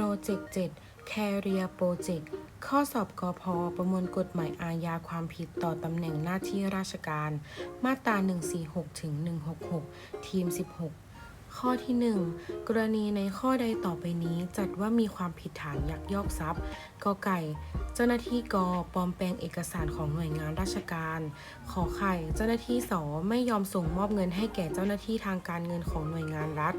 รเจกต์7 Career Project ข้อสอบกอพอประมวลกฎหมายอาญาความผิดต่อตำแหน่งหน้าที่ราชการ มาตรา 146 ถึง 166 ทีม 16 ข้อที่ 1 กรณีในข้อใดต่อไปนี้จัดว่ามีความผิดฐานยักยอกทรัพย์กอไก่ เจ้าหน้าที่กปลอมแปลงเอกสารของหน่วยงานราชการ ขอไข่ เจ้าหน้าที่สไม่ยอมส่งมอบเงินให้แก่เจ้าหน้าที่ทางการเงินของหน่วยงานรัฐ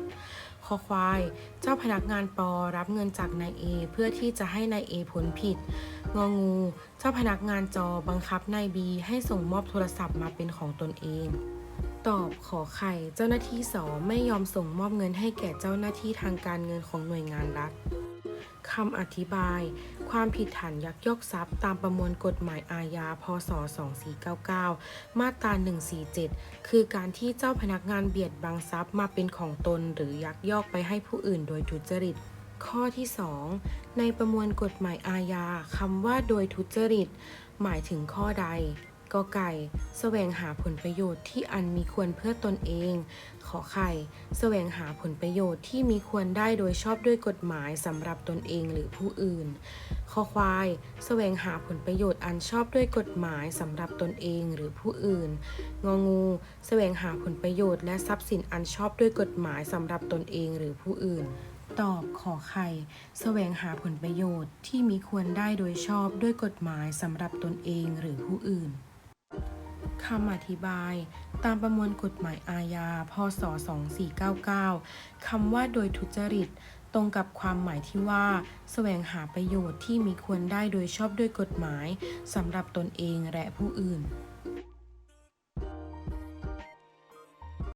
คอควาย เจ้าพนักงานปอรับเงินจากนายเอเพื่อที่จะให้นายเอผลผิด งองู เจ้าพนักงานจอบังคับนายบีให้ส่งมอบโทรศัพท์มาเป็นของตนเอง ตอบขอไข่ เจ้าหน้าที่สอไม่ยอมส่งมอบเงินให้แก่เจ้าหน้าที่ทางการเงินของหน่วยงานรัฐ คำอธิบาย ความผิดฐานยักยอกทรัพย์ ตามประมวลกฎหมายอาญา พศ 2499 มาตรา 147 คือการที่เจ้าพนักงานเบียดบังทรัพย์มาเป็นของตนหรือยักยอกไปให้ผู้อื่นโดยทุจริตข้อที่ 2 ในประมวลกฎหมายอาญาคำว่าโดยทุจริต หมายถึงข้อใด กอไก่แสวงหาผลประโยชน์ที่อันมีควรเพื่อตนเอง ขอไข่แสวงหาผลประโยชน์ที่มีควรได้โดยชอบด้วยกฎหมายสำหรับตนเองหรือผู้อื่น คอควายแสวงหาผลประโยชน์อันชอบด้วยกฎหมายสำหรับตนเองหรือผู้อื่น งองูแสวงหาผลประโยชน์และทรัพย์สินอันชอบด้วยกฎหมายสำหรับตนเองหรือผู้อื่นตอบขอไข่แสวงหาผลประโยชน์ที่มีควรได้โดยชอบด้วยกฎหมายสำหรับตนเองหรือผู้อื่น คำอธิบาย ตามประมวลกฎหมายอาญา พศ 2499 คำว่าโดยทุจริต ตรงกับความหมายที่ว่า แสวงหาประโยชน์ที่มีควรได้โดยชอบด้วยกฎหมายสำหรับตนเองและผู้อื่น